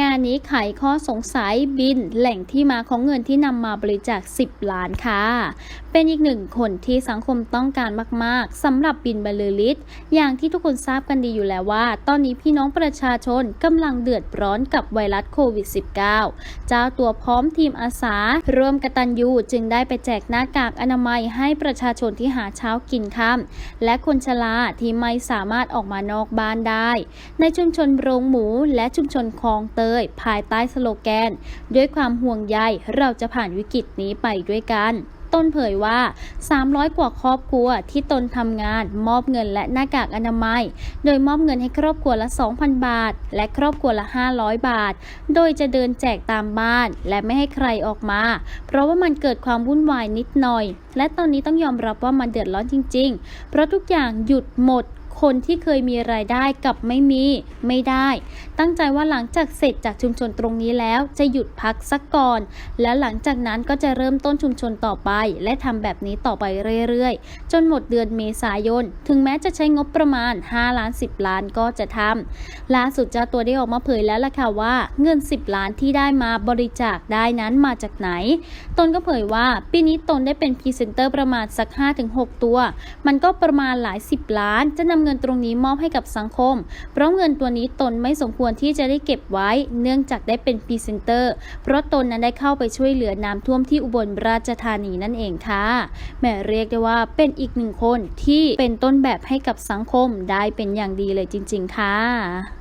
งานนี้ไขข้อสงสัยบินแหล่งที่มาของเงินที่นำมาบริจาค 10 ล้านค่ะ เป็นอีกหนึ่งคนที่สังคมต้องการมาก ๆสำหรับบินบรรลือฤทธิ์อย่างที่ทุกคนทราบกันดีอยู่แล้วว่า ตอนนี้พี่น้องประชาชนกำลังเดือดร้อนกับไวรัสโควิด -19 เจ้าตัวพร้อมทีมอาสาร่วมกตัญญูจึงได้ไปแจกหน้ากากอนามัยให้ประชาชนที่หาเช้ากินค่ำและคนชราที่ไม่สามารถออกมานอกบ้านได้ ในชุมชนโรงหมูและชุมชนคลองเตย ภายใต้สโลแกน ด้วยความห่วงใยเราจะผ่านวิกฤตนี้ไปด้วยกันต้นเผยว่า 300 กว่าครอบครัวที่ตนทำงาน มอบเงินและหน้ากากอนามัย โดยมอบเงินให้ครอบครัวละ 2,000 บาท และครอบครัวละ 500 บาท โดยจะเดินแจกตามบ้าน และไม่ให้ใครออกมา เพราะว่ามันเกิดความวุ่นวายนิดหน่อย และตอนนี้ต้องยอมรับว่ามันเดือดร้อนจริง ๆ เพราะทุกอย่างหยุดหมด คนที่เคยมีรายได้กับไม่มีไม่ได้ ตั้งใจว่าหลังจากเสร็จจากชุมชนตรงนี้แล้วจะหยุดพักสักก่อน แล้วหลังจากนั้นก็จะเริ่มต้นชุมชนต่อไป และทำแบบนี้ต่อไปเรื่อยๆ จนหมดเดือนเมษายน ถึงแม้จะใช้งบประมาณ 5 ล้าน 10 ล้านก็จะทำล่าสุดเจ้าตัวได้ออกมาเผยแล้วล่ะค่ะว่าเงิน 10 ล้านที่ได้มาบริจาคได้นั้นมาจากไหน ตนก็เผยว่าปีนี้ตนได้เป็นพรีเซนเตอร์ประมาณสัก 5-6 ตัว มันก็ประมาณหลาย 10 ล้านจะนำเงินตรงนี้มอบให้กับสังคม เพราะเงินตัวนี้ตนไม่สมควรที่จะได้เก็บไว้ เนื่องจากได้เป็นพรีเซนเตอร์ เพราะตนนั้นได้เข้าไปช่วยเหลือน้ำท่วมที่อุบลราชธานีนั่นเองค่ะ แม่เรียกได้ว่าเป็นอีกหนึ่งคนที่เป็นต้นแบบให้กับสังคมได้เป็นอย่างดีเลยจริง ๆ ค่ะ